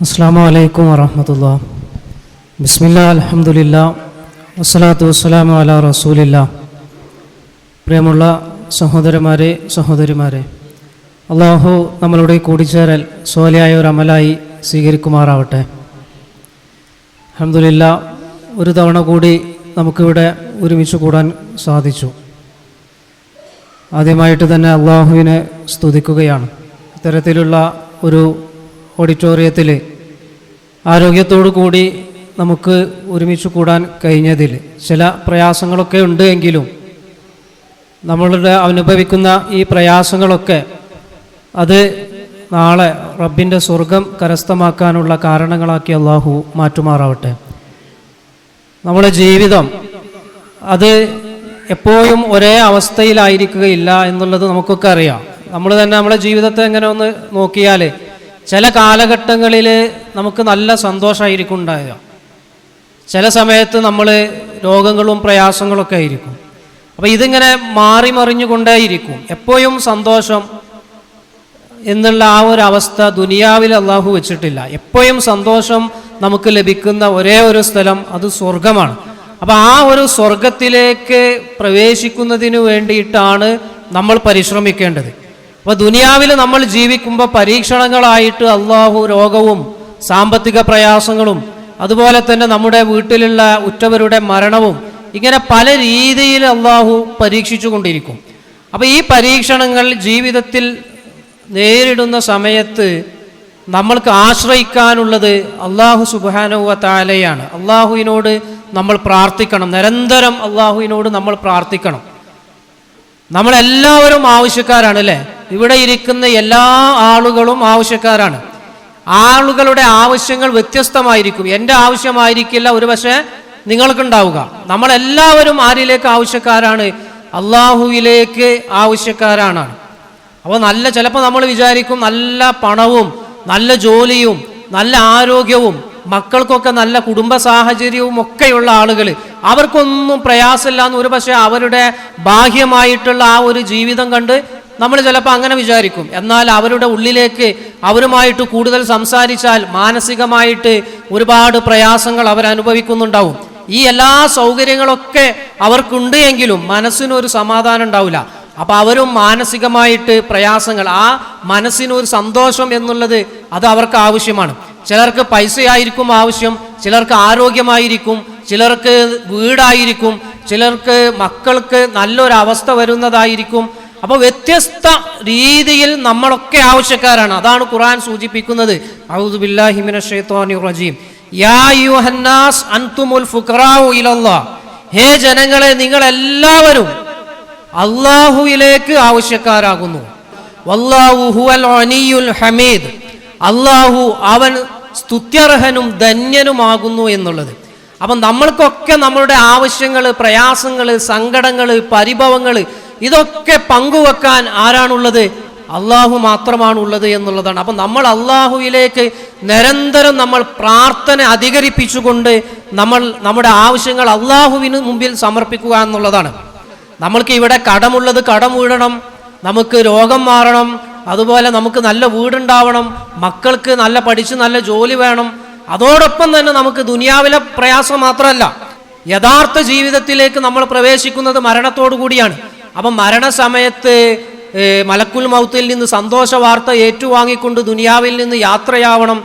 അസ്സാം വലൈക്കും വറഹമത്തുള്ള. ബിസ്മില്ല അലഹമുല്ല വസ്സലാത്തു വസ്സലാമു അല റസൂലില്ല. പ്രിയമുള്ള സഹോദരന്മാരെ സഹോദരിമാരെ അള്ളാഹു നമ്മളുടെ കൂടിച്ചേരൽ സോലയായ ഒരു അമലായി സ്വീകരിക്കുമാറാവട്ടെ. അഹമ്മദില്ല ഒരു തവണ കൂടി നമുക്കിവിടെ ഒരുമിച്ച് കൂടാൻ സാധിച്ചു. ആദ്യമായിട്ട് തന്നെ അള്ളാഹുവിനെ സ്തുതിക്കുകയാണ്. ഇത്തരത്തിലുള്ള ഒരു ഓഡിറ്റോറിയത്തിൽ ആരോഗ്യത്തോടു കൂടി നമുക്ക് ഒരുമിച്ച് കൂടാൻ കഴിഞ്ഞതിൽ ചില പ്രയാസങ്ങളൊക്കെ ഉണ്ട് എങ്കിലും നമ്മളുടെ അനുഭവിക്കുന്ന ഈ പ്രയാസങ്ങളൊക്കെ അത് നാളെ റബ്ബിന്റെ സ്വർഗം കരസ്ഥമാക്കാനുള്ള കാരണങ്ങളാക്കി അള്ളാഹു മാറ്റുമാറാവട്ടെ. നമ്മുടെ ജീവിതം അത് എപ്പോഴും ഒരേ അവസ്ഥയിലായിരിക്കുകയില്ല എന്നുള്ളത് നമുക്കൊക്കെ അറിയാം. നമ്മൾ തന്നെ നമ്മുടെ ജീവിതത്തെ എങ്ങനെ ഒന്ന് നോക്കിയാൽ ചില കാലഘട്ടങ്ങളിൽ നമുക്ക് നല്ല സന്തോഷമായിരിക്കും ഉണ്ടാകുക ചില സമയത്ത് നമ്മൾ രോഗങ്ങളും പ്രയാസങ്ങളൊക്കെ ആയിരിക്കും. അപ്പോൾ ഇതിങ്ങനെ മാറി മറിഞ്ഞുകൊണ്ടേയിരിക്കും എപ്പോഴും സന്തോഷം എന്നുള്ള ആ ഒരു അവസ്ഥ ദുനിയാവിൽ അള്ളാഹു വെച്ചിട്ടില്ല. എപ്പോഴും സന്തോഷം നമുക്ക് ലഭിക്കുന്ന ഒരേ ഒരു സ്ഥലം അത് സ്വർഗമാണ് അപ്പോൾ ആ ഒരു സ്വർഗത്തിലേക്ക് പ്രവേശിക്കുന്നതിന് വേണ്ടിയിട്ടാണ് നമ്മൾ പരിശ്രമിക്കേണ്ടത്. അപ്പോൾ ദുനിയാവിൽ നമ്മൾ ജീവിക്കുമ്പോൾ പരീക്ഷണങ്ങളായിട്ട് അള്ളാഹു രോഗവും സാമ്പത്തിക പ്രയാസങ്ങളും അതുപോലെ തന്നെ നമ്മുടെ വീട്ടിലുള്ള ഉറ്റവരുടെ മരണവും ഇങ്ങനെ പല രീതിയിൽ അള്ളാഹു പരീക്ഷിച്ചു കൊണ്ടിരിക്കും. അപ്പോൾ ഈ പരീക്ഷണങ്ങൾ ജീവിതത്തിൽ നേരിടുന്ന സമയത്ത് നമ്മൾക്ക് ആശ്രയിക്കാനുള്ളത് അള്ളാഹു സുബാനുവ താലയാണ് അള്ളാഹുവിനോട് നമ്മൾ പ്രാർത്ഥിക്കണം. നിരന്തരം അള്ളാഹുവിനോട് നമ്മൾ പ്രാർത്ഥിക്കണം. നമ്മളെല്ലാവരും ആവശ്യക്കാരാണ് അല്ലേ? ഇവിടെ ഇരിക്കുന്ന എല്ലാ ആളുകളും ആവശ്യക്കാരാണ്. ആളുകളുടെ ആവശ്യങ്ങൾ വ്യത്യസ്തമായിരിക്കും. എന്റെ ആവശ്യമായിരിക്കില്ല ഒരു പക്ഷേ നിങ്ങൾക്കുണ്ടാവുക. നമ്മളെല്ലാവരും ആരിലേക്ക് ആവശ്യക്കാരാണ്? അള്ളാഹുവിലേക്ക് ആവശ്യക്കാരാണ്. അപ്പോൾ നല്ല ചിലപ്പോൾ നമ്മൾ വിചാരിക്കും നല്ല പണവും നല്ല ജോലിയും നല്ല ആരോഗ്യവും മക്കൾക്കൊക്കെ നല്ല കുടുംബ സാഹചര്യവും ഒക്കെയുള്ള ആളുകൾ. അവർക്കൊന്നും പ്രയാസമില്ല എന്ന് ഒരു പക്ഷേ അവരുടെ ബാഹ്യമായിട്ടുള്ള ആ ഒരു ജീവിതം കണ്ട് നമ്മൾ ചിലപ്പോൾ അങ്ങനെ വിചാരിക്കും. എന്നാൽ അവരുടെ ഉള്ളിലേക്ക് അവരുമായിട്ട് കൂടുതൽ സംസാരിച്ചാൽ മാനസികമായിട്ട് ഒരുപാട് പ്രയാസങ്ങൾ അവരനുഭവിക്കുന്നുണ്ടാവും. ഈ എല്ലാ സൗകര്യങ്ങളൊക്കെ അവർക്കുണ്ട് എങ്കിലും മനസ്സിനൊരു സമാധാനം ഉണ്ടാവില്ല. അപ്പൊ അവരും മാനസികമായിട്ട് പ്രയാസങ്ങൾ ആ മനസ്സിനൊരു സന്തോഷം എന്നുള്ളത് അത് അവർക്ക് ആവശ്യമാണ്. ചിലർക്ക് പൈസയായിരിക്കും ആവശ്യം ചിലർക്ക് ആരോഗ്യമായിരിക്കും ചിലർക്ക് വീടായിരിക്കും ചിലർക്ക് മക്കൾക്ക് നല്ലൊരു അവസ്ഥ വരുന്നതായിരിക്കും അപ്പോൾ വ്യത്യസ്ത രീതിയിൽ നമ്മളൊക്കെ ആവശ്യക്കാരാണ്. അതാണ് ഖുറാൻ സൂചിപ്പിക്കുന്നത്. ഹേ ജനങ്ങളെ നിങ്ങൾ എല്ലാവരും അള്ളാഹുയിലേക്ക് ആവശ്യക്കാരാകുന്നു ഹമീദ്. അള്ളാഹു അവൻ സ്തുത്യർഹനും ധന്യനുമാകുന്നു എന്നുള്ളത്. അപ്പം നമ്മൾക്കൊക്കെ നമ്മളുടെ ആവശ്യങ്ങൾ പ്രയാസങ്ങൾ സങ്കടങ്ങൾ പരിഭവങ്ങൾ ഇതൊക്കെ പങ്കുവെക്കാൻ ആരാണുള്ളത്? അള്ളാഹു മാത്രമാണുള്ളത് എന്നുള്ളതാണ്. അപ്പം നമ്മൾ അള്ളാഹുവിലേക്ക് നിരന്തരം നമ്മൾ പ്രാർത്ഥന അധികരിപ്പിച്ചുകൊണ്ട് നമ്മൾ നമ്മുടെ ആവശ്യങ്ങൾ അള്ളാഹുവിന് മുമ്പിൽ സമർപ്പിക്കുക എന്നുള്ളതാണ്. നമ്മൾക്ക് ഇവിടെ കടമുള്ളത് കടം വീഴണം നമുക്ക് രോഗം മാറണം അതുപോലെ നമുക്ക് നല്ല വീടുണ്ടാവണം മക്കൾക്ക് നല്ല പഠിച്ച് നല്ല ജോലി വേണം. അതോടൊപ്പം തന്നെ നമുക്ക് ദുനിയാവിലെ പ്രയാസം മാത്രമല്ല യഥാർത്ഥ ജീവിതത്തിലേക്ക് നമ്മൾ പ്രവേശിക്കുന്നത് മരണത്തോടു കൂടിയാണ് അപ്പം മരണസമയത്ത് മലക്കുൽ മൗത്തിൽ നിന്ന് സന്തോഷ വാർത്ത ഏറ്റുവാങ്ങിക്കൊണ്ട് ദുനിയാവിൽ നിന്ന് യാത്രയാവണം.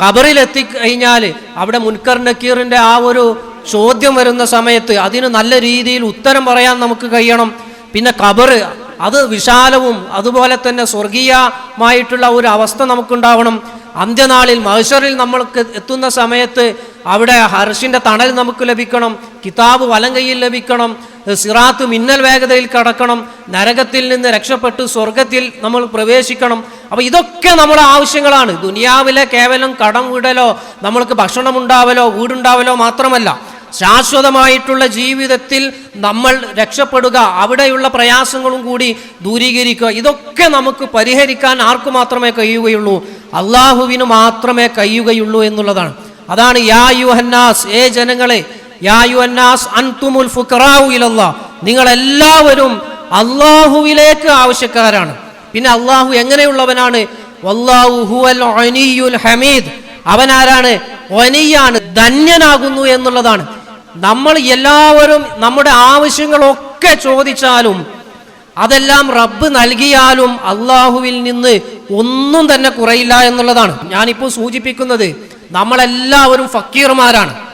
കബറിലെത്തി കഴിഞ്ഞാൽ അവിടെ മുൻകർ നക്കീറിന്റെ ആ ഒരു ചോദ്യം വരുന്ന സമയത്ത് അതിന് നല്ല രീതിയിൽ ഉത്തരം പറയാൻ നമുക്ക് കഴിയണം. പിന്നെ കബർ അത് വിശാലവും അതുപോലെ തന്നെ സ്വർഗീയമായിട്ടുള്ള ഒരു അവസ്ഥ നമുക്കുണ്ടാവണം. അന്ത്യനാളിൽ മഹഷറിൽ നമ്മൾക്ക് എത്തുന്ന സമയത്ത് അവിടെ ഹർഷിന്റെ തണൽ നമുക്ക് ലഭിക്കണം കിതാബ് വലങ്കയിൽ ലഭിക്കണം. സിറാത്ത് മിന്നൽ വേഗതയിൽ കടക്കണം നരകത്തിൽ നിന്ന് രക്ഷപ്പെട്ട് സ്വർഗത്തിൽ നമ്മൾ പ്രവേശിക്കണം. അപ്പോൾ ഇതൊക്കെ നമ്മുടെ ആവശ്യങ്ങളാണ്. ദുനിയാവിലെ കേവലം കടം വീടലോ നമ്മൾക്ക് ഭക്ഷണം ഉണ്ടാവലോ വീടുണ്ടാവലോ മാത്രമല്ല. ശാശ്വതമായിട്ടുള്ള ജീവിതത്തിൽ നമ്മൾ രക്ഷപ്പെടുക അവിടെയുള്ള പ്രയാസങ്ങളും കൂടി ദൂരീകരിക്കുക ഇതൊക്കെ നമുക്ക് പരിഹരിക്കാൻ ആർക്കു മാത്രമേ കഴിയുകയുള്ളൂ. അള്ളാഹുവിന് മാത്രമേ കഴിയുകയുള്ളൂ എന്നുള്ളതാണ്. അതാണ് യാ യുഹന്നാസ് ഏ ജനങ്ങളെ നിങ്ങൾ എല്ലാവരും അള്ളാഹുവിലേക്ക് ആവശ്യക്കാരാണ്. പിന്നെ അള്ളാഹു എങ്ങനെയുള്ളവനാണ്? ഹമീദ്. അവനാരാണ്? ഒനിയാണ് ധന്യനാകുന്നു എന്നുള്ളതാണ്. നമ്മൾ എല്ലാവരും നമ്മുടെ ആവശ്യങ്ങളൊക്കെ ചോദിച്ചാലും അതെല്ലാം റബ്ബ് നൽകിയാലും അള്ളാഹുവിൽ നിന്ന് ഒന്നും തന്നെ കുറയില്ല എന്നുള്ളതാണ്. ഞാനിപ്പോൾ സൂചിപ്പിക്കുന്നത് നമ്മളെല്ലാവരും ഫക്കീർമാരാണ്.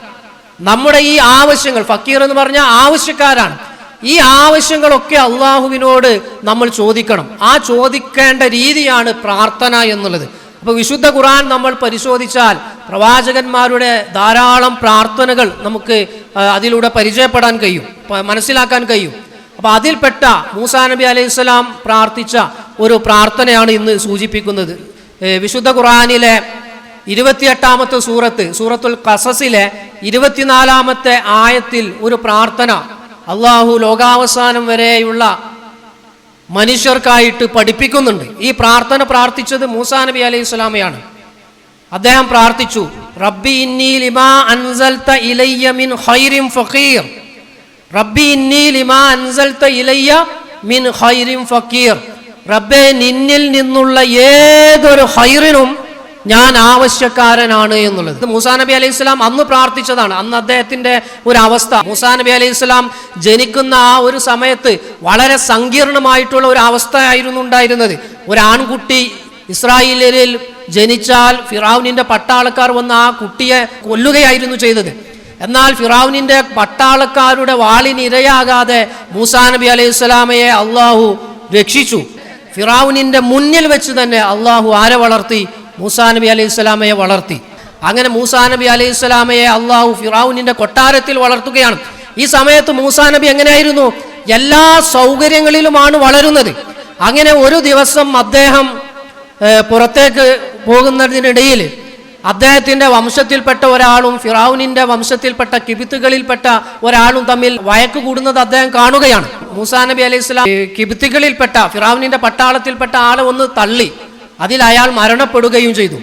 നമ്മുടെ ഈ ആവശ്യങ്ങൾ ഫക്കീർ എന്ന് പറഞ്ഞാൽ ആവശ്യക്കാരാണ്. ഈ ആവശ്യങ്ങളൊക്കെ അള്ളാഹുവിനോട് നമ്മൾ ചോദിക്കണം. ആ ചോദിക്കേണ്ട രീതിയാണ് പ്രാർത്ഥന എന്നുള്ളത്. അപ്പൊ വിശുദ്ധ ഖുറാൻ നമ്മൾ പരിശോധിച്ചാൽ പ്രവാചകന്മാരുടെ ധാരാളം പ്രാർത്ഥനകൾ നമുക്ക് അതിലൂടെ പരിചയപ്പെടാൻ കഴിയും മനസ്സിലാക്കാൻ കഴിയും. അപ്പൊ അതിൽപ്പെട്ട മൂസാ നബി അലൈഹി സ്വലാം പ്രാർത്ഥിച്ച ഒരു പ്രാർത്ഥനയാണ് ഇന്ന് സൂചിപ്പിക്കുന്നത്. വിശുദ്ധ ഖുർആനിലെ ഇരുപത്തിയെട്ടാമത്തെ സൂറത്ത് സൂറത്തുൽ കസസിലെ ഇരുപത്തിനാലാമത്തെ ആയത്തിൽ ഒരു പ്രാർത്ഥന. അള്ളാഹു ലോകാവസാനം വരെയുള്ള മനുഷ്യർക്കായിട്ട് പഠിപ്പിക്കുന്നുണ്ട്. ഈ പ്രാർത്ഥന പ്രാർത്ഥിച്ചത് മൂസാ നബി അലൈഹി സ്വലാമയാണ്. അദ്ദേഹം പ്രാർത്ഥിച്ചു റബ്ബി ഇന്നി ലിമാ അൻസൽത ഇലയ്യ മിൻ ഖൈറിൻ ഫഖീർ. റബ്ബി ഇന്നി ലിമാ അൻസൽത ഇലയ്യ മിൻ ഖൈറിൻ ഫഖീർ. റബ്ബേ നിന്നിൽ നിന്നുള്ള ഏതൊരു ഹൈറിനും ഞാൻ ആവശ്യക്കാരനാണ് എന്നുള്ളത്. മൂസാ നബി അലൈഹി സ്വലാം അന്ന് പ്രാർത്ഥിച്ചതാണ്. അന്ന് അദ്ദേഹത്തിന്റെ ഒരു അവസ്ഥ. മൂസാ നബി അലൈഹി സ്വലാം ജനിക്കുന്ന ആ ഒരു സമയത്ത് വളരെ സങ്കീർണമായിട്ടുള്ള ഒരു അവസ്ഥയായിരുന്നു ഉണ്ടായിരുന്നത്. ഒരു ആൺകുട്ടി ഇസ്രായേലിൽ ജനിച്ചാൽ ഫിറാവുനിന്റെ പട്ടാളക്കാർ വന്ന് ആ കുട്ടിയെ കൊല്ലുകയായിരുന്നു ചെയ്തത്. എന്നാൽ ഫിറാവുനിന്റെ പട്ടാളക്കാരുടെ വാളിനിരയാകാതെ മൂസാ നബി അലൈഹി സ്വലാമയെ അള്ളാഹു രക്ഷിച്ചു. ഫിറാവുനിന്റെ മുന്നിൽ വെച്ച് തന്നെ അള്ളാഹു ആരെ വളർത്തി? മൂസാ നബി അലൈഹി സ്വലാമയെ വളർത്തി. അങ്ങനെ മൂസാ നബി അലൈഹി സ്വലാമയെ അള്ളാഹു ഫിറാവുനിന്റെ കൊട്ടാരത്തിൽ വളർത്തുകയാണ്. ഈ സമയത്ത് മൂസാ നബി എങ്ങനെയായിരുന്നു? എല്ലാ സൗകര്യങ്ങളിലുമാണ് വളരുന്നത്. അങ്ങനെ ഒരു ദിവസം അദ്ദേഹം പുറത്തേക്ക് പോകുന്നതിനിടയിൽ അദ്ദേഹത്തിന്റെ വംശത്തിൽപ്പെട്ട ഒരാളും ഫിറാവുനിന്റെ വംശത്തിൽപ്പെട്ട കിബിത്തുകളിൽപ്പെട്ട ഒരാളും തമ്മിൽ വഴക്ക് കൂടുന്നത് അദ്ദേഹം കാണുകയാണ്. മൂസാ നബി അലൈഹി സ്വലാം കിബിത്തുകളിൽപ്പെട്ട ഫിറാവുനിന്റെ പട്ടാളത്തിൽപ്പെട്ട ആളെ ഒന്ന് തള്ളി. അതിൽ അയാൾ മരണപ്പെടുകയും ചെയ്തു.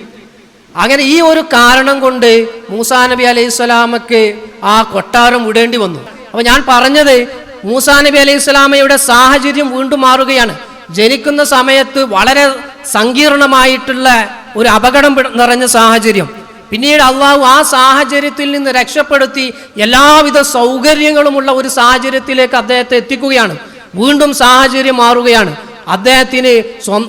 അങ്ങനെ ഈ ഒരു കാരണം കൊണ്ട് മൂസാ നബി അലൈഹി സ്വലാമക്ക് ആ കൊട്ടാരം വിടേണ്ടി വന്നു. അപ്പൊ ഞാൻ പറഞ്ഞത് മൂസാ നബി അലൈഹി സ്വലാമയുടെ സാഹചര്യം വീണ്ടും മാറുകയാണ്. ജനിക്കുന്ന സമയത്ത് വളരെ സങ്കീർണമായിട്ടുള്ള ഒരു അപകടം നിറഞ്ഞ സാഹചര്യം. പിന്നീട് അള്ളാഹു ആ സാഹചര്യത്തിൽ നിന്ന് രക്ഷപ്പെടുത്തി എല്ലാവിധ സൗകര്യങ്ങളുമുള്ള ഒരു സാഹചര്യത്തിലേക്ക് അദ്ദേഹത്തെ എത്തിക്കുകയാണ്. വീണ്ടും സാഹചര്യം മാറുകയാണ്. അദ്ദേഹത്തിന്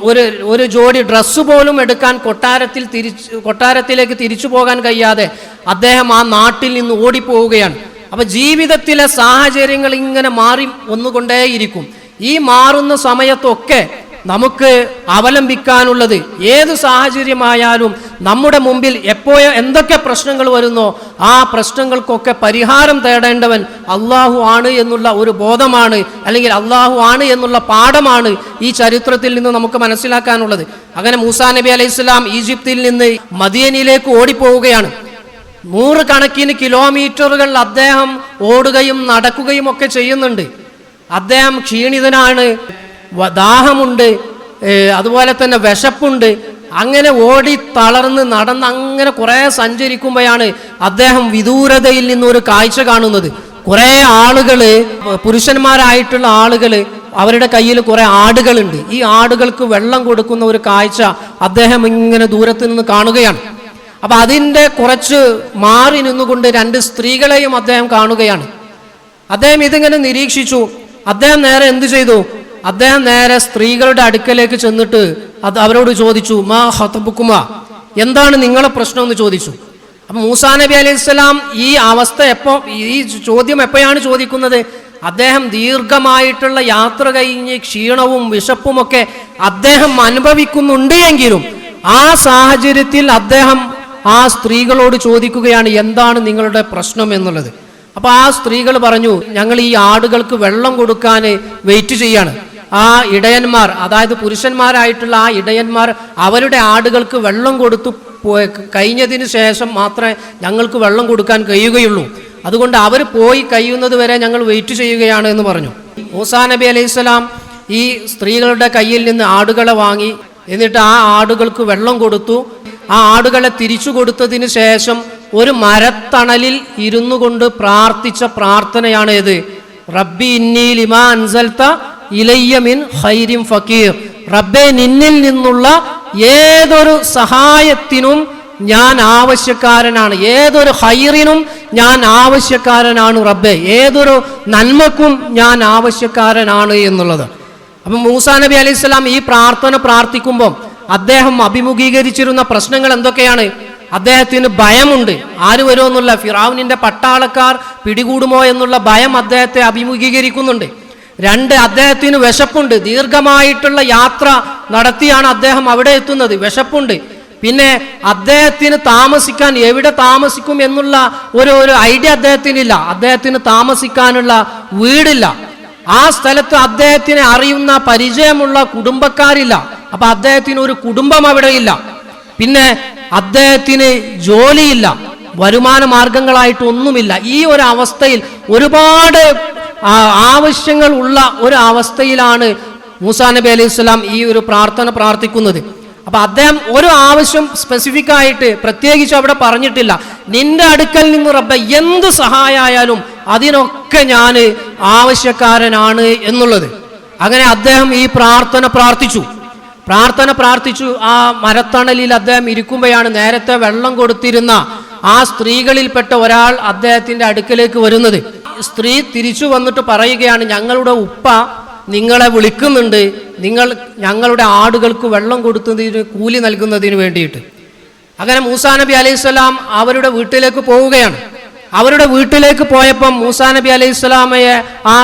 ഒരു ഒരു ജോഡി ഡ്രസ്സ് പോലും എടുക്കാൻ കൊട്ടാരത്തിൽ തിരിച്ച് കൊട്ടാരത്തിലേക്ക് തിരിച്ചു പോകാൻ കഴിയാതെ അദ്ദേഹം ആ നാട്ടിൽ നിന്ന് ഓടിപ്പോവുകയാണ്. അപ്പൊ ജീവിതത്തിലെ സാഹചര്യങ്ങൾ ഇങ്ങനെ മാറി വന്നുകൊണ്ടേയിരിക്കും. ഈ മാറുന്ന സമയത്തൊക്കെ നമുക്ക് അവലംബിക്കാനുള്ളത് ഏത് സാഹചര്യമായാലും നമ്മുടെ മുമ്പിൽ എപ്പോഴോ എന്തൊക്കെ പ്രശ്നങ്ങൾ വരുന്നോ ആ പ്രശ്നങ്ങൾക്കൊക്കെ പരിഹാരം തേടേണ്ടവൻ അള്ളാഹു ആണ് എന്നുള്ള ഒരു ബോധമാണ് അല്ലെങ്കിൽ അള്ളാഹു ആണ് എന്നുള്ള പാഠമാണ് ഈ ചരിത്രത്തിൽ നിന്ന് നമുക്ക് മനസ്സിലാക്കാനുള്ളത്. അങ്ങനെ മൂസാ നബി അലൈഹി സ്വലാം ഈജിപ്തിൽ നിന്ന് മദിയനിലേക്ക് ഓടിപ്പോവുകയാണ്. നൂറുകണക്കിന് കിലോമീറ്ററുകൾ അദ്ദേഹം ഓടുകയും നടക്കുകയും ഒക്കെ ചെയ്യുന്നുണ്ട്. അദ്ദേഹം ക്ഷീണിതനാണ്. ദാഹമുണ്ട് അതുപോലെ തന്നെ വിശപ്പുണ്ട്. അങ്ങനെ ഓടി തളർന്ന് നടന്ന് അങ്ങനെ കുറേ സഞ്ചരിക്കുമ്പോഴാണ് അദ്ദേഹം വിദൂരതയിൽ നിന്ന് ഒരു കാഴ്ച കാണുന്നത്. കുറേ ആളുകൾ പുരുഷന്മാരായിട്ടുള്ള ആളുകൾ അവരുടെ കയ്യിൽ കുറേ ആടുകളുണ്ട്. ഈ ആടുകൾക്ക് വെള്ളം കൊടുക്കുന്ന ഒരു കാഴ്ച അദ്ദേഹം ഇങ്ങനെ ദൂരത്ത് നിന്ന് കാണുകയാണ്. അപ്പൊ അതിന്റെ കുറച്ച് മാറി നിന്നുകൊണ്ട് രണ്ട് സ്ത്രീകളെയും അദ്ദേഹം കാണുകയാണ്. അദ്ദേഹം ഇതിങ്ങനെ നിരീക്ഷിച്ചു. അദ്ദേഹം നേരെ എന്ത് ചെയ്തു? അദ്ദേഹം നേരെ സ്ത്രീകളുടെ അടുക്കലേക്ക് ചെന്നിട്ട് അത് അവരോട് ചോദിച്ചു മാ ഹത്തബുക്കുമ എന്താണ് നിങ്ങളെ പ്രശ്നം? എന്ന് ചോദിച്ചു. അപ്പൊ മൂസാ നബി അലൈഹി സ്വലാം ഈ അവസ്ഥ എപ്പോ ഈ ചോദ്യം എപ്പോഴാണ് ചോദിക്കുന്നത്? അദ്ദേഹം ദീർഘമായിട്ടുള്ള യാത്ര കഴിഞ്ഞ് ക്ഷീണവും വിശപ്പുമൊക്കെ അദ്ദേഹം അനുഭവിക്കുന്നുണ്ട് എങ്കിലും ആ സാഹചര്യത്തിൽ അദ്ദേഹം ആ സ്ത്രീകളോട് ചോദിക്കുകയാണ് എന്താണ് നിങ്ങളുടെ പ്രശ്നം? എന്നുള്ളത്. അപ്പൊ ആ സ്ത്രീകൾ പറഞ്ഞു ഞങ്ങൾ ഈ ആടുകൾക്ക് വെള്ളം കൊടുക്കാൻ വെയിറ്റ് ചെയ്യാണ്. ആ ഇടയന്മാർ അതായത് പുരുഷന്മാരായിട്ടുള്ള ആ ഇടയന്മാർ അവരുടെ ആടുകൾക്ക് വെള്ളം കൊടുത്തു കഴിഞ്ഞതിന് ശേഷം മാത്രമേ ഞങ്ങൾക്ക് വെള്ളം കൊടുക്കാൻ കഴിയുകയുള്ളൂ. അതുകൊണ്ട് അവർ പോയി കഴിയുന്നത് വരെ ഞങ്ങൾ വെയിറ്റ് ചെയ്യുകയാണ് എന്ന് പറഞ്ഞു. മൂസാ നബി അലൈഹിസ്സലാം ഈ സ്ത്രീകളുടെ കയ്യിൽ നിന്ന് ആടുകളെ വാങ്ങി. എന്നിട്ട് ആ ആടുകൾക്ക് വെള്ളം കൊടുത്തു. ആ ആടുകളെ തിരിച്ചു കൊടുത്തതിന് ശേഷം ഒരു മരത്തണലിൽ ഇരുന്നു കൊണ്ട് പ്രാർത്ഥിച്ച പ്രാർത്ഥനയാണ് ഇത്. റബ്ബി ഇന്നി ലിമാ അൻസൽത്ത ഇലയ്യ മിൻ ഖൈരിൻ ഫക്കീർ റബ്ബെ നിന്നിൽ നിന്നുള്ള ഏതൊരു സഹായത്തിനും ഞാൻ ആവശ്യക്കാരനാണ്. ഏതൊരു ഹൈറിനും ഞാൻ ആവശ്യക്കാരനാണ് റബ്ബെ. ഏതൊരു നന്മക്കും ഞാൻ ആവശ്യക്കാരനാണ് എന്നുള്ളത്. അപ്പം മൂസാ നബി അലൈഹി സ്വലാം ഈ പ്രാർത്ഥന പ്രാർത്ഥിക്കുമ്പോൾ അദ്ദേഹം അഭിമുഖീകരിച്ചിരുന്ന പ്രശ്നങ്ങൾ എന്തൊക്കെയാണ്? അദ്ദേഹത്തിന് ഭയമുണ്ട്. ആര് വരുമെന്നുള്ള ഫിറാവുനിന്റെ പട്ടാളക്കാർ പിടികൂടുമോ എന്നുള്ള ഭയം അദ്ദേഹത്തെ അഭിമുഖീകരിക്കുന്നുണ്ട്. രണ്ട് അദ്ദേഹത്തിന് വിശപ്പുണ്ട്. ദീർഘമായിട്ടുള്ള യാത്ര നടത്തിയാണ് അദ്ദേഹം അവിടെ എത്തുന്നത്. വിശപ്പുണ്ട്. പിന്നെ അദ്ദേഹത്തിന് താമസിക്കാൻ എവിടെ താമസിക്കും എന്നുള്ള ഒരു ഒരു ഐഡിയ അദ്ദേഹത്തിനില്ല. അദ്ദേഹത്തിന് താമസിക്കാനുള്ള വീടില്ല. ആ സ്ഥലത്ത് അദ്ദേഹത്തിനെ അറിയുന്ന പരിചയമുള്ള കുടുംബക്കാരില്ല. അപ്പൊ അദ്ദേഹത്തിന് ഒരു കുടുംബം അവിടെ ഇല്ല. പിന്നെ അദ്ദേഹത്തിന് ജോലിയില്ല. വരുമാന മാർഗങ്ങളായിട്ട് ഒന്നുമില്ല ഈ ഒരു അവസ്ഥയിൽ ഒരുപാട് ആവശ്യങ്ങൾ ഉള്ള ഒരു അവസ്ഥയിലാണ് മൂസാ നബി അലൈഹി സ്വലാം ഈ ഒരു പ്രാർത്ഥന പ്രാർത്ഥിക്കുന്നത്. അപ്പൊ അദ്ദേഹം ഒരു ആവശ്യം സ്പെസിഫിക് ആയിട്ട് പ്രത്യേകിച്ച് അവിടെ പറഞ്ഞിട്ടില്ല. നിന്റെ അടുക്കൽ നിന്ന് റബ്ബ എന്ത് സഹായമായാലും അതിനൊക്കെ ഞാൻ ആവശ്യക്കാരനാണ് എന്നുള്ളത്. അങ്ങനെ അദ്ദേഹം ഈ പ്രാർത്ഥന പ്രാർത്ഥിച്ചു. പ്രാർത്ഥന പ്രാർത്ഥിച്ചു. ആ മരത്തണലിൽ അദ്ദേഹം ഇരിക്കുമ്പോഴാണ് നേരത്തെ വെള്ളം കൊടുത്തിരുന്ന ആ സ്ത്രീകളിൽപ്പെട്ട ഒരാൾ അദ്ദേഹത്തിന്റെ അടുക്കലേക്ക് വരുന്നത്. സ്ത്രീ തിരിച്ചു വന്നിട്ട് പറയുകയാണ് ഞങ്ങളുടെ ഉപ്പ നിങ്ങളെ വിളിക്കുന്നുണ്ട്. നിങ്ങൾ ഞങ്ങളുടെ ആടുകൾക്ക് വെള്ളം കൊടുത്തതിന് കൂലി നൽകുന്നതിന് വേണ്ടിയിട്ട്. അങ്ങനെ മൂസാ നബി അലൈഹിസ്സലാം അവരുടെ വീട്ടിലേക്ക് പോവുകയാണ്. അവരുടെ വീട്ടിലേക്ക് പോയപ്പം മൂസാ നബി അലൈഹി സ്വലാമയെ ആ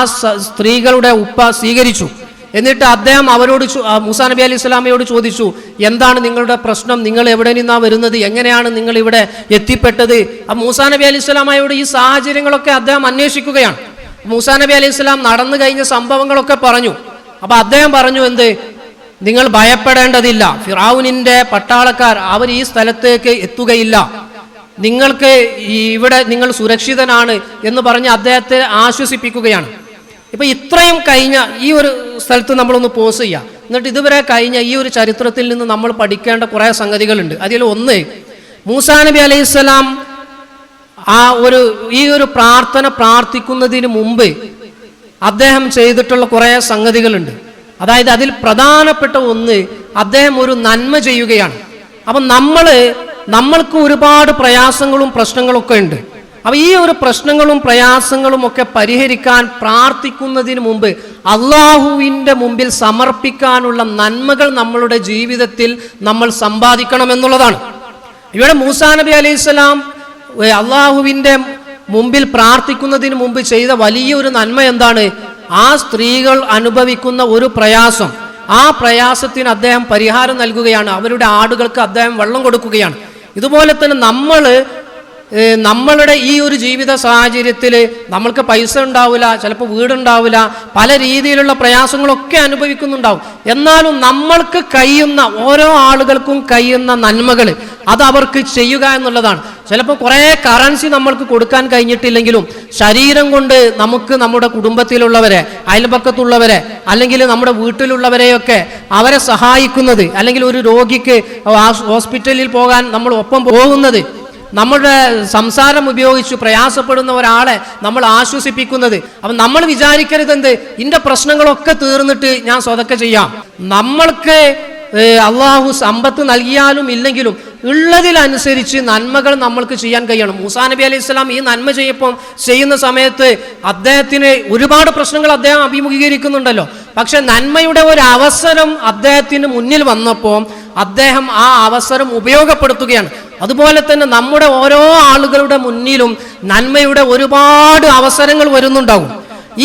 സ്ത്രീകളുടെ ഉപ്പ സ്വീകരിച്ചു. എന്നിട്ട് അദ്ദേഹം അവരോട് മുസാ നബി അലി ഇസ്ലാമയോട് ചോദിച്ചു എന്താണ് നിങ്ങളുടെ പ്രശ്നം? നിങ്ങൾ എവിടെ നിന്നാണ് വരുന്നത്? എങ്ങനെയാണ് നിങ്ങൾ ഇവിടെ എത്തിപ്പെട്ടത്? മൂസാ നബി അലി ഇസ്ലാമയോട് ഈ സാഹചര്യങ്ങളൊക്കെ അദ്ദേഹം അന്വേഷിക്കുകയാണ്. മൂസാ നബി അലി ഇസ്ലാം നടന്നു കഴിഞ്ഞ സംഭവങ്ങളൊക്കെ പറഞ്ഞു. അപ്പൊ അദ്ദേഹം പറഞ്ഞു എന്ത്? നിങ്ങൾ ഭയപ്പെടേണ്ടതില്ല. ഫിറാവുനിന്റെ പട്ടാളക്കാർ അവർ ഈ സ്ഥലത്തേക്ക് എത്തുകയില്ല. നിങ്ങൾക്ക് ഇവിടെ നിങ്ങൾ സുരക്ഷിതനാണ് എന്ന് പറഞ്ഞ് അദ്ദേഹത്തെ ആശ്വസിപ്പിക്കുകയാണ്. ഇപ്പൊ ഇത്രയും കഴിഞ്ഞ ഈ ഒരു സ്ഥലത്ത് നമ്മളൊന്ന് പോസ് ചെയ്യാം. എന്നിട്ട് ഇതുവരെ കഴിഞ്ഞ ഈ ഒരു ചരിത്രത്തിൽ നിന്ന് നമ്മൾ പഠിക്കേണ്ട കുറേ സംഗതികളുണ്ട്. അതിൽ ഒന്ന് മൂസാ നബി അലൈഹിസ്സലാം ആ ഒരു ഈ ഒരു പ്രാർത്ഥന പ്രാർത്ഥിക്കുന്നതിന് മുമ്പ് അദ്ദേഹം ചെയ്തിട്ടുള്ള കുറേ സംഗതികളുണ്ട്. അതായത് അതിൽ പ്രധാനപ്പെട്ട ഒന്ന് അദ്ദേഹം ഒരു നന്മ ചെയ്യുകയാണ്. അപ്പം നമ്മൾ നമ്മൾക്ക് ഒരുപാട് പ്രയാസങ്ങളും പ്രശ്നങ്ങളൊക്കെ ഉണ്ട്. അപ്പൊ ഈ ഒരു പ്രശ്നങ്ങളും പ്രയാസങ്ങളും ഒക്കെ പരിഹരിക്കാൻ പ്രാർത്ഥിക്കുന്നതിന് മുമ്പ് അള്ളാഹുവിന്റെ മുമ്പിൽ സമർപ്പിക്കാനുള്ള നന്മകൾ നമ്മളുടെ ജീവിതത്തിൽ നമ്മൾ സമ്പാദിക്കണം എന്നുള്ളതാണ്. ഇവിടെ മൂസാ നബി അലൈഹി സ്വലാം അള്ളാഹുവിന്റെ മുമ്പിൽ പ്രാർത്ഥിക്കുന്നതിന് മുമ്പ് ചെയ്ത വലിയൊരു നന്മ എന്താണ്? ആ സ്ത്രീകൾ അനുഭവിക്കുന്ന ഒരു പ്രയാസം. ആ പ്രയാസത്തിന് അദ്ദേഹം പരിഹാരം നൽകുകയാണ്. അവരുടെ ആടുകൾക്ക് അദ്ദേഹം വെള്ളം കൊടുക്കുകയാണ്. ഇതുപോലെ തന്നെ നമ്മൾ നമ്മളുടെ ഈ ഒരു ജീവിത സാഹചര്യത്തിൽ നമ്മൾക്ക് പൈസ ഉണ്ടാവില്ല ചിലപ്പോൾ വീടുണ്ടാവില്ല പല രീതിയിലുള്ള പ്രയാസങ്ങളൊക്കെ അനുഭവിക്കുന്നുണ്ടാവും. എന്നാലും നമ്മൾക്ക് കഴിയുന്ന ഓരോ ആളുകൾക്കും കഴിയുന്ന നന്മകൾ അത് അവർക്ക് ചെയ്യുക എന്നുള്ളതാണ്. ചിലപ്പോൾ കുറേ കറൻസി നമ്മൾക്ക് കൊടുക്കാൻ കഴിഞ്ഞിട്ടില്ലെങ്കിലും ശരീരം കൊണ്ട് നമുക്ക് നമ്മുടെ കുടുംബത്തിലുള്ളവരെ അയൽപക്കത്തുള്ളവരെ അല്ലെങ്കിൽ നമ്മുടെ വീട്ടിലുള്ളവരെയൊക്കെ അവരെ സഹായിക്കുന്നത് അല്ലെങ്കിൽ ഒരു രോഗിക്ക് ഹോസ്പിറ്റലിൽ പോകാൻ നമ്മൾ ഒപ്പം പോകുന്നത് നമ്മുടെ സംസാരം ഉപയോഗിച്ച് പ്രയാസപ്പെടുന്ന ഒരാളെ നമ്മൾ ആശ്വസിപ്പിക്കുന്നത്. അപ്പം നമ്മൾ വിചാരിക്കരുത് എന്ത്? ഇന്റെ പ്രശ്നങ്ങളൊക്കെ തീർന്നിട്ട് ഞാൻ സ്വതക്കെ ചെയ്യാം. നമ്മൾക്ക് അള്ളാഹു സമ്പത്ത് നൽകിയാലും ഇല്ലെങ്കിലും ഉള്ളതിലനുസരിച്ച് നന്മകൾ നമ്മൾക്ക് ചെയ്യാൻ കഴിയണം. മൂസാ നബി അലൈഹി സ്വലാം ഈ നന്മ ചെയ്യപ്പം ചെയ്യുന്ന സമയത്ത് അദ്ദേഹത്തിന് ഒരുപാട് പ്രശ്നങ്ങൾ അദ്ദേഹം അഭിമുഖീകരിക്കുന്നുണ്ടല്ലോ. പക്ഷെ നന്മയുടെ ഒരു അവസരം അദ്ദേഹത്തിന് മുന്നിൽ വന്നപ്പോൾ അദ്ദേഹം ആ അവസരം ഉപയോഗപ്പെടുത്തുകയാണ്. അതുപോലെ തന്നെ നമ്മുടെ ഓരോ ആളുകളുടെ മുന്നിലും നന്മയുടെ ഒരുപാട് അവസരങ്ങൾ വരുന്നുണ്ടാകും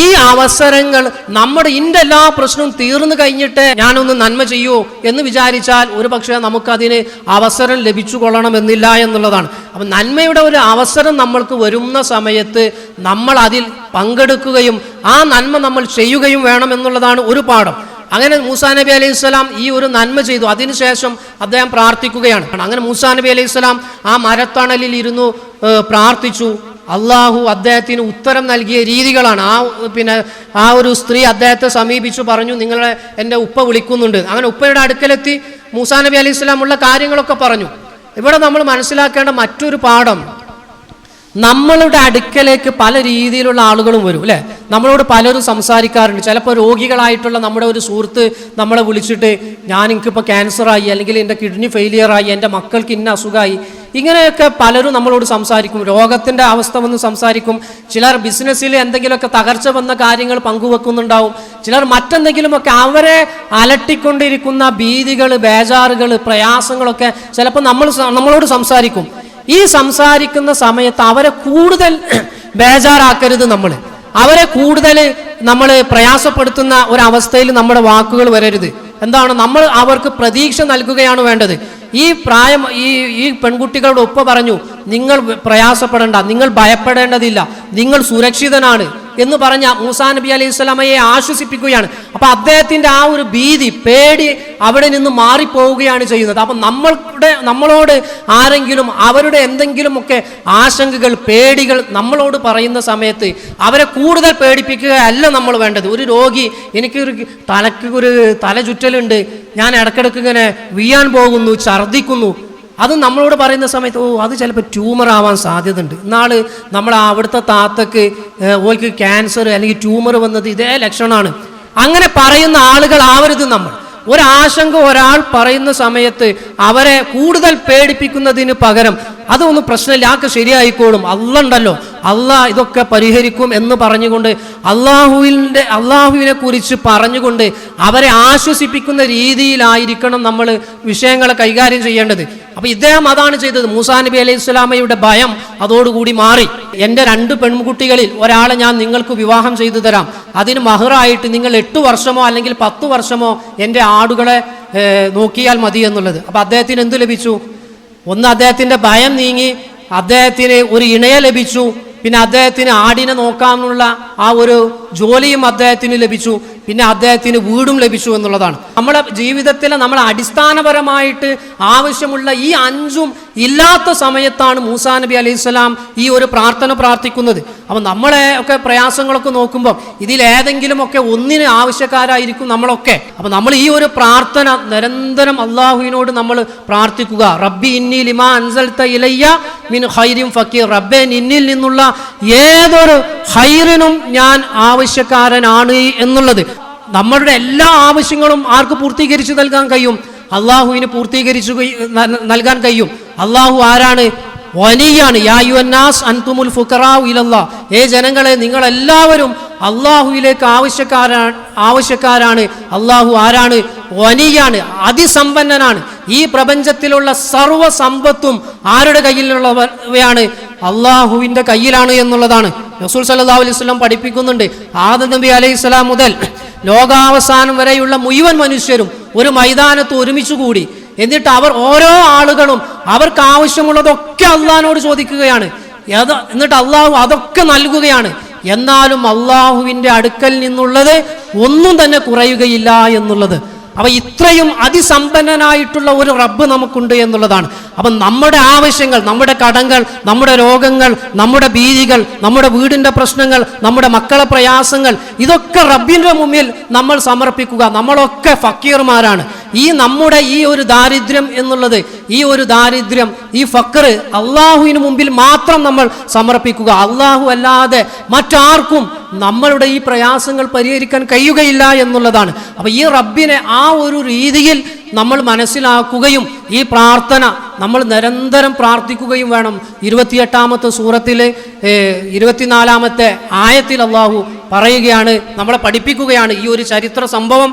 ഈ അവസരങ്ങൾ നമ്മുടെ ഇന്റെ എല്ലാ പ്രശ്നവും തീർന്നു കഴിഞ്ഞിട്ട് ഞാനൊന്ന് നന്മ ചെയ്യൂ എന്ന് വിചാരിച്ചാൽ ഒരു പക്ഷേ നമുക്കതിന് അവസരം ലഭിച്ചു കൊള്ളണമെന്നില്ല എന്നുള്ളതാണ്. അപ്പം നന്മയുടെ ഒരു അവസരം നമ്മൾക്ക് വരുന്ന സമയത്ത് നമ്മൾ അതിൽ പങ്കെടുക്കുകയും ആ നന്മ നമ്മൾ ചെയ്യുകയും വേണം എന്നുള്ളതാണ് ഒരു പാഠം. അങ്ങനെ മൂസാ നബി അലൈഹി സ്വലാം ഈ ഒരു നന്മ ചെയ്തു. അതിനുശേഷം അദ്ദേഹം പ്രാർത്ഥിക്കുകയാണ്. അങ്ങനെ മൂസാ നബി അലൈഹി സ്വലാം ആ മരത്തണലിൽ ഇരുന്നു പ്രാർത്ഥിച്ചു. അള്ളാഹു അദ്ദേഹത്തിന് ഉത്തരം നൽകിയ രീതികളാണ്. ആ പിന്നെ ആ ഒരു സ്ത്രീ അദ്ദേഹത്തെ സമീപിച്ചു പറഞ്ഞു നിങ്ങളെ എന്റെ ഉപ്പ വിളിക്കുന്നുണ്ട്. അങ്ങനെ ഉപ്പയുടെ അടുക്കലെത്തി മൂസാ നബി അലൈഹി സ്വലാം ഉള്ള കാര്യങ്ങളൊക്കെ പറഞ്ഞു. ഇവിടെ നമ്മൾ മനസ്സിലാക്കേണ്ട മറ്റൊരു പാഠം നമ്മളുടെ അടുക്കലേക്ക് പല രീതിയിലുള്ള ആളുകളും വരും അല്ലേ? നമ്മളോട് പലരും സംസാരിക്കാറുണ്ട്. ചിലപ്പോൾ രോഗികളായിട്ടുള്ള നമ്മുടെ ഒരു സുഹൃത്ത് നമ്മളെ വിളിച്ചിട്ട് ഞാൻ എനിക്കിപ്പോൾ ക്യാൻസറായി അല്ലെങ്കിൽ എന്റെ കിഡ്നി ഫെയിലിയറായി എന്റെ മക്കൾക്ക് ഇന്ന അസുഖമായി ഇങ്ങനെയൊക്കെ പലരും നമ്മളോട് സംസാരിക്കും. രോഗത്തിന്റെ അവസ്ഥ വന്ന് സംസാരിക്കും. ചിലർ ബിസിനസ്സിൽ എന്തെങ്കിലുമൊക്കെ തകർച്ച വന്ന കാര്യങ്ങൾ പങ്കുവെക്കുന്നുണ്ടാവും. ചിലർ മറ്റെന്തെങ്കിലുമൊക്കെ അവരെ അലട്ടിക്കൊണ്ടിരിക്കുന്ന ഭീതികൾ ബേജാറുകൾ പ്രയാസങ്ങളൊക്കെ ചിലപ്പോൾ നമ്മൾ നമ്മളോട് സംസാരിക്കും. ഈ സംസാരിക്കുന്ന സമയത്ത് അവരെ കൂടുതൽ ബേജാറാക്കരുത് നമ്മൾ അവരെ കൂടുതൽ നമ്മൾ പ്രയാസപ്പെടുത്തുന്ന ഒരവസ്ഥയിൽ നമ്മുടെ വാക്കുകൾ വരരുത്. എന്താണ്? നമ്മൾ അവർക്ക് പ്രതീക്ഷ നൽകുകയാണ് വേണ്ടത്. ഈ പ്രായം ഈ ഈ പെൺകുട്ടികളുടെ ഉപ്പ പറഞ്ഞു നിങ്ങൾ പ്രയാസപ്പെടേണ്ട നിങ്ങൾ ഭയപ്പെടേണ്ടതില്ല നിങ്ങൾ സുരക്ഷിതനാണ് എന്ന് പറഞ്ഞ മൂസാ നബി അലൈഹി സ്വലാമയെ ആശ്വസിപ്പിക്കുകയാണ്. അപ്പൊ അദ്ദേഹത്തിന്റെ ആ ഒരു ഭീതി പേടി അവിടെ നിന്ന് മാറിപ്പോവുകയാണ് ചെയ്യുന്നത്. അപ്പൊ നമ്മളുടെ നമ്മളോട് ആരെങ്കിലും അവരുടെ എന്തെങ്കിലുമൊക്കെ ആശങ്കകൾ പേടികൾ നമ്മളോട് പറയുന്ന സമയത്ത് അവരെ കൂടുതൽ പേടിപ്പിക്കുക അല്ല നമ്മൾ വേണ്ടത്. ഒരു രോഗി എനിക്കൊരു തലക്ക് ഒരു തല ചുറ്റലുണ്ട് ഞാൻ ഇടക്കിടക്ക് ഇങ്ങനെ വീയാൻ പോകുന്നു ഛർദ്ദിക്കുന്നു അത് നമ്മളോട് പറയുന്ന സമയത്ത് ഓ അത് ചിലപ്പോൾ ട്യൂമർ ആവാൻ സാധ്യതയുണ്ട്. എന്നാൽ നമ്മൾ അവിടുത്തെ താത്തക്ക് ഓയ്ക്ക് ക്യാൻസർ അല്ലെങ്കിൽ ട്യൂമർ വന്നത് ഇതേ ലക്ഷണമാണ്. അങ്ങനെ പറയുന്ന ആളുകൾ ആവരുത് നമ്മൾ. ഒരാശങ്ക ഒരാൾ പറയുന്ന സമയത്ത് അവരെ കൂടുതൽ പേടിപ്പിക്കുന്നതിന് പകരം അതൊന്നും പ്രശ്നമില്ല. ആക്ക് ശരിയായിക്കോളും. അല്ല ഉണ്ടല്ലോ. അള്ളാഹ് ഇതൊക്കെ പരിഹരിക്കും എന്ന് പറഞ്ഞുകൊണ്ട് അള്ളാഹുവിന്റെ അള്ളാഹുവിനെ കുറിച്ച് പറഞ്ഞുകൊണ്ട് അവരെ ആശ്വസിപ്പിക്കുന്ന രീതിയിലായിരിക്കണം നമ്മൾ വിഷയങ്ങളെ കൈകാര്യം ചെയ്യേണ്ടത്. അപ്പൊ ഇദ്ദേഹം അതാണ് ചെയ്തത്. മൂസാ നബി അലൈഹി സ്വലാമയുടെ ഭയം അതോടുകൂടി മാറി. എന്റെ രണ്ട് പെൺകുട്ടികളിൽ ഒരാളെ ഞാൻ നിങ്ങൾക്ക് വിവാഹം ചെയ്തു തരാം. അതിന് മഹറായിട്ട് നിങ്ങൾ എട്ട് വർഷമോ അല്ലെങ്കിൽ പത്ത് വർഷമോ എന്റെ ആടുകളെ നോക്കിയാൽ മതി എന്നുള്ളത്. അപ്പൊ അദ്ദേഹത്തിന് എന്ത് ലഭിച്ചു? ഒന്ന് അദ്ദേഹത്തിന്റെ ഭയം നീങ്ങി അദ്ദേഹത്തിന് ഒരു ഇണയെ ലഭിച്ചു. പിന്നെ അദ്ദേഹത്തിന് ആടിനെ നോക്കാനുള്ള ആ ഒരു ജോലിയും അദ്ദേഹത്തിന് ലഭിച്ചു പിന്നെ അദ്ദേഹത്തിന് വീടും ലഭിച്ചു എന്നുള്ളതാണ്. നമ്മുടെ ജീവിതത്തിൽ നമ്മൾ അടിസ്ഥാനപരമായിട്ട് ആവശ്യമുള്ള ഈ അഞ്ചും ഇല്ലാത്ത സമയത്താണ് മൂസാ നബി അലൈഹി സ്വലാം ഈ ഒരു പ്രാർത്ഥന പ്രാർത്ഥിക്കുന്നത്. അപ്പം നമ്മളെ ഒക്കെ പ്രയാസങ്ങളൊക്കെ നോക്കുമ്പോൾ ഇതിലേതെങ്കിലുമൊക്കെ ഒന്നിന് ആവശ്യക്കാരായിരിക്കും നമ്മളൊക്കെ. അപ്പം നമ്മൾ ഈ ഒരു പ്രാർത്ഥന നിരന്തരം അള്ളാഹുവിനോട് നമ്മൾ പ്രാർത്ഥിക്കുക. റബ്ബി ഇന്നി ലിമാ അൻസൽത്ത ഇലയ്യ മിൻ ഹൈരിം ഫക്കീർ. റബ്ബെ നിന്നിൽ നിന്നുള്ള ഏതൊരു ഹൈറിനും ഞാൻ ആവശ്യക്കാരനാണ് എന്നുള്ളത്. നമ്മളുടെ എല്ലാ ആവശ്യങ്ങളും ആർക്ക് പൂർത്തീകരിച്ചു നൽകാൻ കഴിയും? അള്ളാഹുവിന് പൂർത്തീകരിച്ചു നൽകാൻ കഴിയും. അള്ളാഹു ആരാണ്? വനിയാണ് യായുവന്നാസ് അൻതുമുൽ ഫുക്കറാവു ഇലല്ലാ. ഏ ജനങ്ങളെ നിങ്ങൾ എല്ലാവരും അള്ളാഹുവിലേക്ക് ആവശ്യക്കാരാണ്. ആവശ്യക്കാരാണ് അള്ളാഹു ആരാണ്? വനിയാണ് അതിസമ്പന്നനാണ്. ഈ പ്രപഞ്ചത്തിലുള്ള സർവ സമ്പത്തും ആരുടെ കയ്യിലുള്ളവയാണ്? അള്ളാഹുവിന്റെ കയ്യിലാണ് എന്നുള്ളതാണ്. റസൂൽ സല്ലാ അലൈഹി വസല്ലം പഠിപ്പിക്കുന്നുണ്ട്. ആദം നബി അലൈഹി സ്വലാം മുതൽ ലോകാവസാനം വരെയുള്ള മുഴുവൻ മനുഷ്യരും ഒരു മൈതാനത്ത് ഒരുമിച്ച് കൂടി എന്നിട്ട് അവർ ഓരോ ആളുകളും അവർക്ക് ആവശ്യമുള്ളതൊക്കെ അള്ളഹാനോട് ചോദിക്കുകയാണ്. എന്നിട്ട് അള്ളാഹു അതൊക്കെ നൽകുകയാണ്. എന്നാലും അള്ളാഹുവിന്റെ അടുക്കൽ നിന്നുള്ളത് ഒന്നും തന്നെ കുറയുകയില്ല എന്നുള്ളത്. അപ്പൊ ഇത്രയും അതിസമ്പന്നനായിട്ടുള്ള ഒരു റബ്ബ് നമുക്കുണ്ട് എന്നുള്ളതാണ്. അപ്പൊ നമ്മുടെ ആവശ്യങ്ങൾ നമ്മുടെ കടങ്ങൾ നമ്മുടെ രോഗങ്ങൾ നമ്മുടെ ഭീതികൾ നമ്മുടെ വീടിന്റെ പ്രശ്നങ്ങൾ നമ്മുടെ മക്കളെ പ്രയാസങ്ങൾ ഇതൊക്കെ റബ്ബിന്റെ മുമ്പിൽ നമ്മൾ സമർപ്പിക്കുക. നമ്മളൊക്കെ ഫക്കീർമാരാണ്. ഈ നമ്മുടെ ഈ ഒരു ദാരിദ്ര്യം എന്നുള്ളത് ഈ ഒരു ദാരിദ്ര്യം ഈ ഫക്കർ അള്ളാഹുവിന് മുമ്പിൽ മാത്രം നമ്മൾ സമർപ്പിക്കുക. അള്ളാഹു അല്ലാതെ മറ്റാർക്കും നമ്മളുടെ ഈ പ്രയാസങ്ങൾ പരിഹരിക്കാൻ കഴിയുകയില്ല എന്നുള്ളതാണ്. അപ്പൊ ഈ റബ്ബിനെ ആ ഒരു രീതിയിൽ നമ്മൾ മനസ്സിലാക്കുകയും ഈ പ്രാർത്ഥന നമ്മൾ നിരന്തരം പ്രാർത്ഥിക്കുകയും വേണം. ഇരുപത്തിയെട്ടാമത്തെ സൂറത്തിലെ ഇരുപത്തിനാലാമത്തെ ആയത്തിൽ അള്ളാഹു പറയുകയാണ് നമ്മളെ പഠിപ്പിക്കുകയാണ്. ഈ ഒരു ചരിത്ര സംഭവം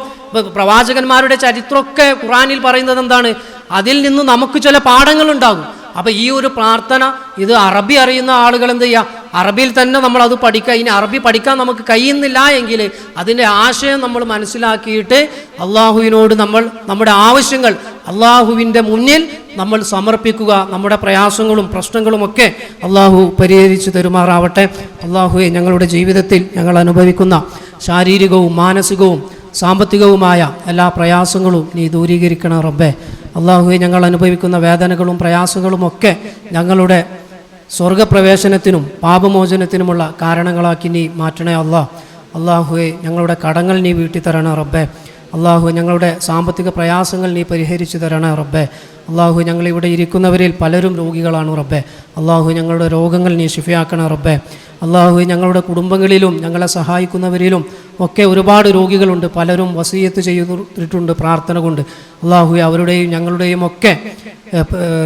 പ്രവാചകന്മാരുടെ ചരിത്രമൊക്കെ ഖുറാനിൽ പറയുന്നത് എന്താണ്? അതിൽ നിന്ന് നമുക്ക് ചില പാഠങ്ങൾ ഉണ്ടാകും അപ്പൊ ഈ ഒരു പ്രാർത്ഥന ഇത് അറബി അറിയുന്ന ആളുകൾ എന്ത് ചെയ്യുക അറബിയിൽ തന്നെ നമ്മൾ അത് പഠിക്കുക. ഇനി അറബി പഠിക്കാൻ നമുക്ക് കഴിയുന്നില്ല എങ്കിൽ അതിന്റെ ആശയം നമ്മൾ മനസ്സിലാക്കിയിട്ട് അള്ളാഹുവിനോട് നമ്മൾ നമ്മുടെ ആവശ്യങ്ങൾ അള്ളാഹുവിന്റെ മുന്നിൽ നമ്മൾ സമർപ്പിക്കുക. നമ്മുടെ പ്രയാസങ്ങളും പ്രശ്നങ്ങളുമൊക്കെ അള്ളാഹു പരിഹരിച്ചു തരുമാറാവട്ടെ. അള്ളാഹുവെ ഞങ്ങളുടെ ജീവിതത്തിൽ ഞങ്ങൾ അനുഭവിക്കുന്ന ശാരീരികവും മാനസികവും സാമ്പത്തികവുമായ എല്ലാ പ്രയാസങ്ങളും നീ ദൂരീകരിക്കണം റബ്ബേ. അള്ളാഹുവെ ഞങ്ങൾ അനുഭവിക്കുന്ന വേദനകളും പ്രയാസങ്ങളും ഒക്കെ ഞങ്ങളുടെ സ്വർഗപ്രവേശനത്തിനും പാപമോചനത്തിനുമുള്ള കാരണങ്ങളാക്കി നീ മാറ്റണേ അള്ളാഹ് അള്ളാഹുവെ ഞങ്ങളുടെ കടങ്ങൾ നീ വീട്ടി തരണേ റബ്ബേ. അള്ളാഹു ഞങ്ങളുടെ സാമ്പത്തിക പ്രയാസങ്ങൾ നീ പരിഹരിച്ചു തരണേ റബ്ബേ. അള്ളാഹു ഞങ്ങളിവിടെ ഇരിക്കുന്നവരിൽ പലരും രോഗികളാണ് റബ്ബേ. അള്ളാഹു ഞങ്ങളുടെ രോഗങ്ങൾ നീ ശിഫയാക്കണം റബ്ബേ. അള്ളാഹു ഞങ്ങളുടെ കുടുംബങ്ങളിലും ഞങ്ങളെ സഹായിക്കുന്നവരിലും ഒക്കെ ഒരുപാട് രോഗികളുണ്ട്. പലരും വസീയത്ത് ചെയ്തിട്ടുണ്ട് പ്രാർത്ഥന കൊണ്ട്. അള്ളാഹു അവരുടെയും ഞങ്ങളുടെയും ഒക്കെ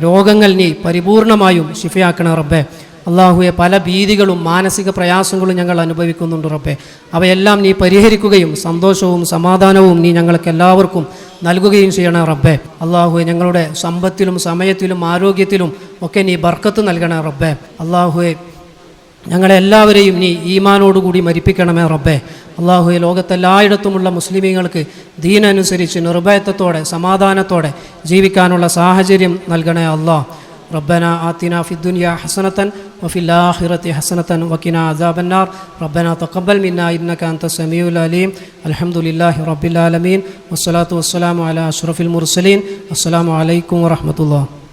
രോഗങ്ങൾ നീ പരിപൂർണമായും ശിഫയാക്കണം റബ്ബേ. അള്ളാഹുയെ പല ഭീതികളും മാനസിക പ്രയാസങ്ങളും ഞങ്ങൾ അനുഭവിക്കുന്നുണ്ട് റബ്ബെ. അവയെല്ലാം നീ പരിഹരിക്കുകയും സന്തോഷവും സമാധാനവും നീ ഞങ്ങൾക്ക് എല്ലാവർക്കും നൽകുകയും ചെയ്യണം റബ്ബെ. അള്ളാഹു ഞങ്ങളുടെ സമ്പത്തിലും സമയത്തിലും ആരോഗ്യത്തിലും ഒക്കെ നീ ബർക്കത്ത് നൽകണേ റബ്ബെ. അള്ളാഹുവെ ഞങ്ങളെല്ലാവരെയും നീ ഈമാനോടുകൂടി മരിപ്പിക്കണമേ റബ്ബേ. അള്ളാഹുയെ ലോകത്തെല്ലായിടത്തുമുള്ള മുസ്ലിമീങ്ങൾക്ക് ദീനനുസരിച്ച് നിർഭയത്വത്തോടെ സമാധാനത്തോടെ ജീവിക്കാനുള്ള സാഹചര്യം നൽകണേ അള്ളാഹ്. ربنا آتنا في الدنيا حسنة وفي الآخرة حسنة وقنا عذاب النار. ربنا تقبل منا إنك أنت السميع العليم. الحمد لله رب العالمين والصلاة والسلام على أشرف المرسلين. السلام عليكم ورحمة الله.